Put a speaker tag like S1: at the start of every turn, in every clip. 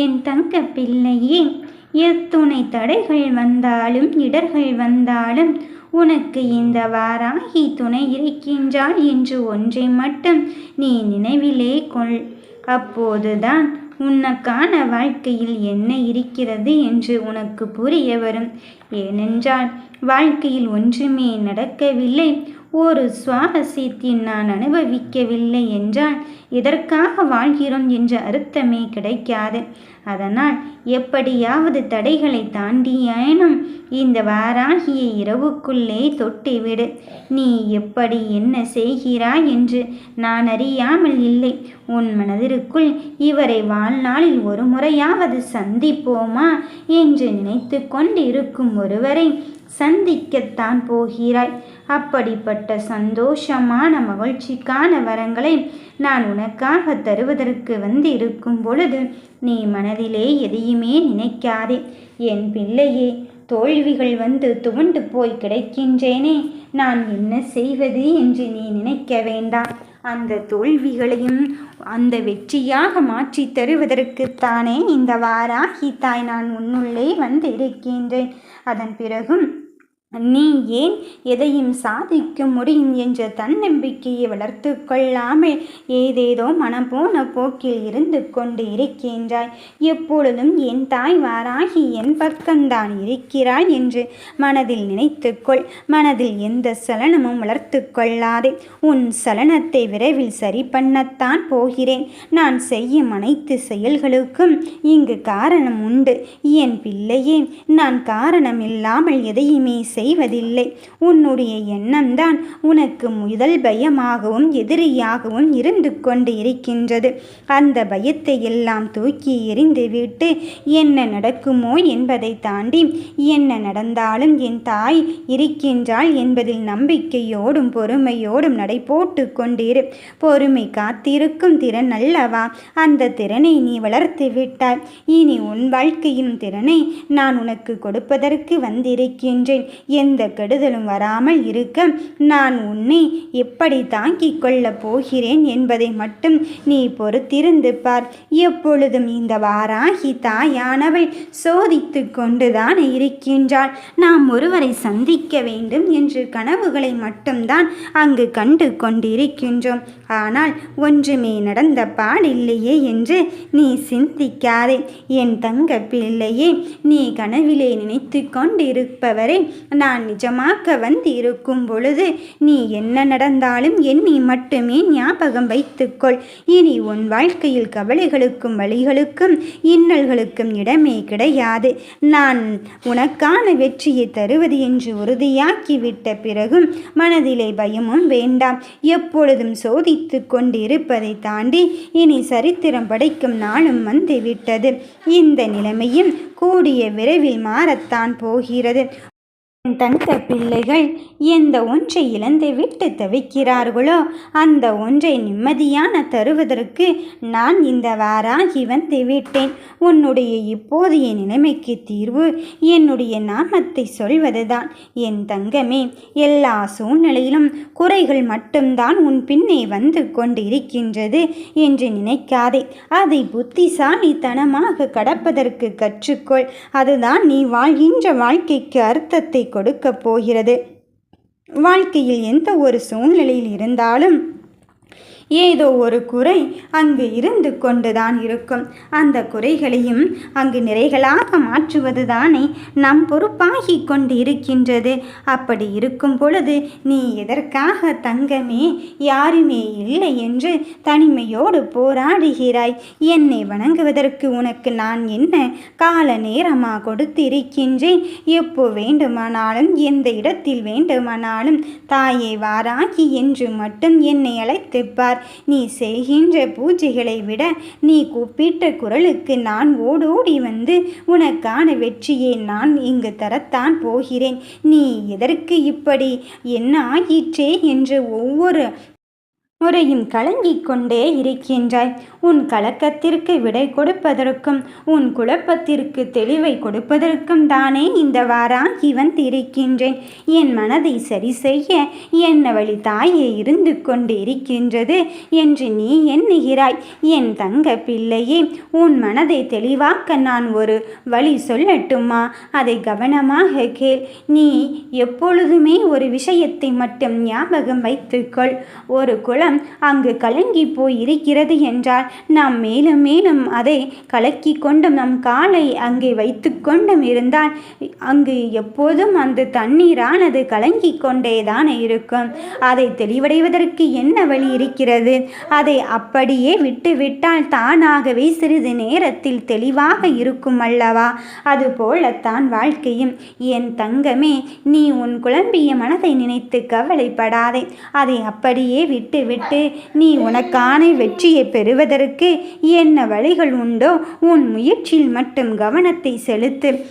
S1: என் தங்க பிள்ளையே எத்துணை தடைகள் வந்தாலும் இடர்கள் வந்தாலும் உனக்கு இந்த வாராகி துணை இருக்கின்றாள் என்று ஒன்றை மட்டும் நீ நினைவிலே கொள். அப்போதுதான் உனக்கான வாழ்க்கையில் என்ன இருக்கிறது என்று உனக்கு புரிய வரும். ஏனென்றால் வாழ்க்கையில் ஒன்றுமே நடக்கவில்லை. ஒரு சுவாரஸ்யத்தை நான் அனுபவிக்கவில்லை என்றால் எதற்காக வாழ்கிறோம் என்ற அர்த்தமே கிடைக்காது. அதனால் எப்படியாவது தடைகளை தாண்டியாயினும் இந்த வாராகிய இரவுக்குள்ளே தொட்டிவிடு. நீ எப்படி என்ன செய்கிறாய் என்று நான் அறியாமல் இல்லை. உன் மனதிற்குள் இவரை வாழ்நாளில் ஒரு முறையாவது சந்திப்போமா என்று நினைத்து கொண்டு இருக்கும் ஒருவரை சந்திக்கத்தான் போகிறாய். அப்படிப்பட்ட சந்தோஷமான மகிழ்ச்சிக்கான வரங்களை நான் உனக்காக தருவதற்கு வந்து இருக்கும் பொழுது நீ மனதிலே எதையுமே நினைக்காதே. என் பிள்ளையே தோல்விகள் வந்து துவண்டு போய் கிடைக்கின்றேனே. நான் என்ன செய்வது என்று நீ நினைக்க வேண்டாம். அந்த தோல்விகளையும் அந்த வெற்றியாக மாற்றி தருவதற்குத்தானே இந்த வாராகி தாய் நான் உன்னுள்ளே வந்து இருக்கின்றேன் அதன் பிறகும் நீ ஏன் எதையும் சாதிக்க முடியும் என்ற தன்னம்பிக்கையை வளர்த்து கொள்ளாமல் ஏதேதோ மனம் போன போக்கில் இருந்து கொண்டு இருக்கின்றாய். எப்பொழுதும் என் தாய் வாராகி என் பக்கம்தான் இருக்கிறாள் என்று மனதில் நினைத்துக்கொள் மனதில் எந்த சலனமும் வளர்த்து கொள்ளாதே. உன் சலனத்தை விரைவில் சரி பண்ணத்தான் போகிறேன். நான் செய்யும் அனைத்து செயல்களுக்கும் இங்கு காரணம் உண்டு. என் பிள்ளையே நான் காரணம் இல்லாமல் எதையுமே செய்வதில்லை. உன்னுடைய எண்ணம்தான் உனக்கு முதல் பயமாகவும் எதிரியாகவும் இருந்து கொண்டு இருக்கின்றது. அந்த பயத்தை எல்லாம் தூக்கி எறிந்துவிட்டு என்ன நடக்குமோ என்பதை தாண்டி என்ன நடந்தாலும் என் தாய் இருக்கின்றாள் என்பதில் நம்பிக்கையோடும் பொறுமையோடும் நடை போட்டு கொண்டிரு. பொறுமை காத்திருக்கும் திறன் அல்லவா? அந்த திறனை நீ வளர்த்து விட்டாய். இனி உன் வாழ்க்கையின் திறனை நான் உனக்கு கொடுப்பதற்கு வந்திருக்கின்றேன். எந்த கெடுதலும் வராமல் இருக்க நான் உன்னை எப்படி தாங்கிக் கொள்ளப் போகிறேன் என்பதை மட்டும் நீ பொறுத்திருந்து பார். எப்பொழுதும் இந்த வாராகி தாயானவள் சோதித்து கொண்டுதான் இருக்கின்றாள். நாம் ஒருவரை சந்திக்க வேண்டும் என்று கனவுகளை மட்டும்தான் அங்கு கண்டு கொண்டிருக்கின்றோம். ஆனால் ஒன்றுமே நடந்த பாடில்லையே என்று நீ சிந்திக்காதே. என் தங்க பிள்ளையே நீ கனவிலே நினைத்து கொண்டிருப்பவரை நான் நிஜமாக்க வந்து இருக்கும் பொழுது நீ என்ன நடந்தாலும் எண்ணி மட்டுமே ஞாபகம் வைத்துக்கொள். இனி உன் வாழ்க்கையில் கவலைகளுக்கும் வழிகளுக்கும் இன்னல்களுக்கும் இடமே கிடையாது. நான் உனக்கான வெற்றியை தருவது என்று உறுதியாக்கிவிட்ட பிறகும் மனதிலே பயமும் வேண்டாம். எப்பொழுதும் சோதித்து கொண்டிருப்பதை தாண்டி இனி சரித்திரம் படைக்கும் நாளும் வந்துவிட்டது. இந்த நிலைமையும் கூடிய விரைவில் மாறத்தான் போகிறது. தந்த பிள்ளைகள் எந்த ஒன்றை இழந்து விட்டு தவிக்கிறார்களோ அந்த ஒன்றை நிம்மதியான தருவதற்கு நான் இந்த வாராகி வந்து விட்டேன். உன்னுடைய இப்போதைய நிலைமைக்கு தீர்வு என்னுடைய நாமத்தை சொல்வதுதான். என் தங்கமே எல்லா சூழ்நிலையிலும் குறைகள் மட்டும்தான் உன் பின்னே வந்து கொண்டிருக்கின்றது என்று நினைக்காதே. அதை புத்திசாலித்தனமாக கடப்பதற்கு கற்றுக்கொள். அதுதான் நீ வாழ்கின்ற வாழ்க்கைக்கு அர்த்தத்தை கொடுக்கப் போகிறது. வாழ்க்கையில் எந்த ஒரு சூழ்நிலையில் இருந்தாலும் ஏதோ ஒரு குறை அங்கு இருந்து கொண்டுதான் இருக்கும். அந்த குறைகளையும் அங்கு நிறைகளாக மாற்றுவது தானே நம் பொறுப்பாகி கொண்டு இருக்கின்றது அப்படி இருக்கும் பொழுது நீ எதற்காக தங்கமே? யாருமே இல்லை என்று தனிமையோடு போராடுகிறாய். என்னை வணங்குவதற்கு உனக்கு நான் என்ன கால நேரமாக கொடுத்து இருக்கின்றேன் எப்போ வேண்டுமானாலும் எந்த இடத்தில் வேண்டுமானாலும் தாயே வாராகி என்று மட்டும் என்னை அழைத்துப்பார் நீ செய்கின்ற பூஜைகளை விட நீ கூப்பிட்ட குரலுக்கு நான் ஓடோடி வந்து உனக்கான வெற்றியை நான் இங்கு தரத்தான் போகிறேன். நீ எதற்கு இப்படி? என்ன ஆயிற்றே? என்று ஒவ்வொரு முறையும் கலங்கிக் கொண்டே இருக்கின்றாய். உன் கலக்கத்திற்கு விடை கொடுப்பதற்கும் உன் குழப்பத்திற்கு தெளிவை கொடுப்பதற்கும் தானே இந்த வாராகி வந்திருக்கின்றேன் என் மனதை சரி செய்ய என்ன வழி தாயே இருந்து கொண்டு இருக்கின்றது என்று நீ எண்ணுகிறாய். என் தங்க பிள்ளையே உன் மனதை தெளிவாக்க நான் ஒரு வழி சொல்லட்டுமா? அதை கவனமாக கேள். நீ எப்பொழுதுமே ஒரு விஷயத்தை மட்டும் ஞாபகம் வைத்துக்கொள். ஒரு குளம் அங்கு கலங்கி போய் இருக்கிறது என்றால் நாம் மேலும் மேலும் அதை கலக்கி கொண்டும் நம் காலை அங்கே வைத்து கொண்டும் இருந்தால் அங்கு எப்போதும் அந்த தண்ணீரானது கலங்கி கொண்டேதான் இருக்கும். அதை தெளிவடைவதற்கு என்ன வழி இருக்கிறது? அதை அப்படியே விட்டுவிட்டால் தானாகவே சிறிது நேரத்தில் தெளிவாக இருக்கும் அல்லவா? அதுபோலத்தான் வாழ்க்கையும். என் தங்கமே நீ உன் குழம்பிய மனதை நினைத்து கவலைப்படாதே. அதை அப்படியே விட்டு விட்டு நீ உனக்கான வெற்றியை பெறுவதற்கு என்ன வழிகள் உண்டோ உன் முயற்சியில் மட்டும் கவனத்தை செலுத்து.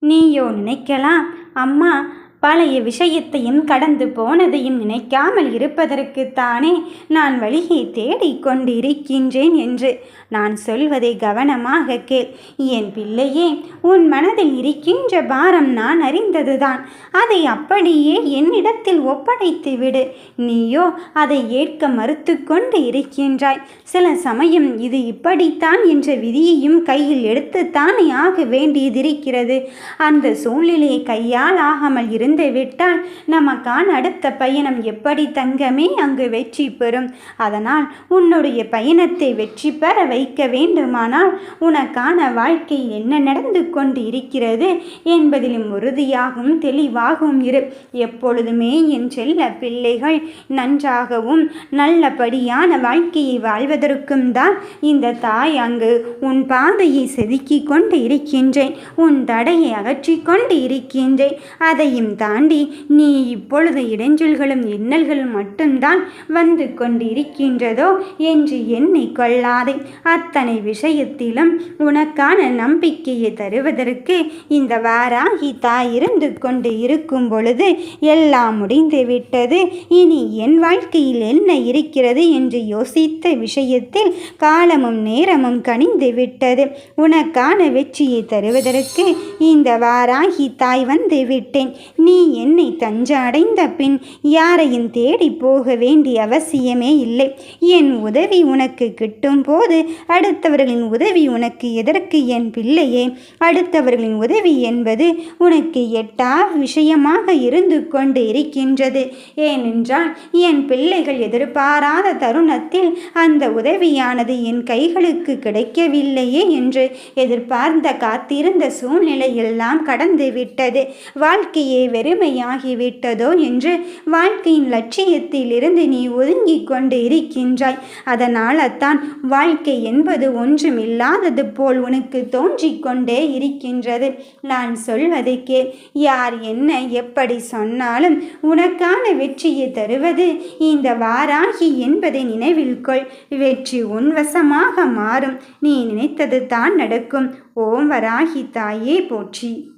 S1: நீயோ நினைக்கலாம் அம்மா பழைய விஷயத்தையும் கடந்து போனதையும் நினைக்காமல் இருப்பதற்குத்தானே நான் வழியை தேடிக்கொண்டிருக்கின்றேன் என்று நான் சொல்வதை கவனமாக கேள். என் பிள்ளையே உன் மனதில் இருக்கின்ற பாரம் நான் அறிந்ததுதான். அதை அப்படியே என்னிடத்தில் ஒப்படைத்து விடு. நீயோ அதை ஏற்க மறுத்து கொண்டு இருக்கின்றாய். சில சமயம் இது இப்படித்தான் என்ற விதியையும் கையில் எடுத்துத்தானே ஆக வேண்டியதிருக்கிறது. அந்த சூழ்நிலையை கையால் ஆகாமல் இருந்து இருந்து விட்டால் நமக்கான அடுத்த பயணம் எப்படி தங்கமே அங்கு வெற்றி பெறும். அதனால் உன்னுடைய பயணத்தை வெற்றி பெற வைக்க வேண்டுமானால் உனக்கான வாழ்க்கை என்ன நடந்து கொண்டு இருக்கிறது என்பதிலும் உறுதியாகவும் தெளிவாகவும் இரு. எப்பொழுதுமே என் செல்ல பிள்ளைகள் நன்றாகவும் நல்லபடியான வாழ்க்கையை வாழ்வதற்கும் தான் இந்த தாய் அங்கு உன் பாதையை செதுக்கி கொண்டு இருக்கின்றேன். உன் தடையை அகற்றி கொண்டு இருக்கின்றேன். அதையும் தாண்டி நீ இப்பொழுது இடைஞ்சல்களும் இன்னல்களும் மட்டும்தான் வந்து கொண்டிருக்கின்றதோ என்று எண்ணி கொள்ளாதே. அத்தனை விஷயத்திலும் உனக்கான நம்பிக்கையை தருவதற்கு இந்த வாராகி தாய் இருந்து கொண்டு இருக்கும் பொழுது எல்லாம் முடிந்து விட்டது. இனி என் வாழ்க்கையில் என்ன இருக்கிறது என்று யோசித்த விஷயத்தில் காலமும் நேரமும் கனிந்து விட்டது. உனக்கான வெற்றியை தருவதற்கு இந்த வாராகி தாய் வந்து விட்டேன். நீ என்னை தஞ்சடைந்த பின் யாரையும் தேடி போக வேண்டிய அவசியமே இல்லை. என் உதவி உனக்கு கிட்டும் போது அடுத்தவர்களின் உதவி உனக்கு எதற்கு என் பிள்ளையே? அடுத்தவர்களின் உதவி என்பது உனக்கு எட்டா விஷயமாக இருந்து கொண்டு இருக்கின்றது. ஏனென்றால் என் பிள்ளைகள் எதிர்பாராத தருணத்தில் அந்த உதவியானது என் கைகளுக்கு கிடைக்கவில்லையே என்று எதிர்பார்ந்த காத்திருந்த சூழ்நிலையெல்லாம் கடந்து விட்டது. வாழ்க்கையை வெறுமையாகிவிட்டதோ என்று வாழ்க்கையின் லட்சியத்தில் இருந்து நீ ஒதுங்கிக் கொண்டு இருக்கின்றாய். அதனால் தான் வாழ்க்கை என்பது ஒன்றுமில்லாதது போல் உனக்கு தோன்றிக் கொண்டே இருக்கின்றது. நான் சொல்வதை கே யார் என்ன எப்படி சொன்னாலும் உனக்கான வெற்றியை தருவது இந்த வாராகி என்பதை நினைவில் கொள். வெற்றி உன்வசமாக மாறும். நீ நினைத்தது தான் நடக்கும். ஓம் வராகி தாயே போற்றி.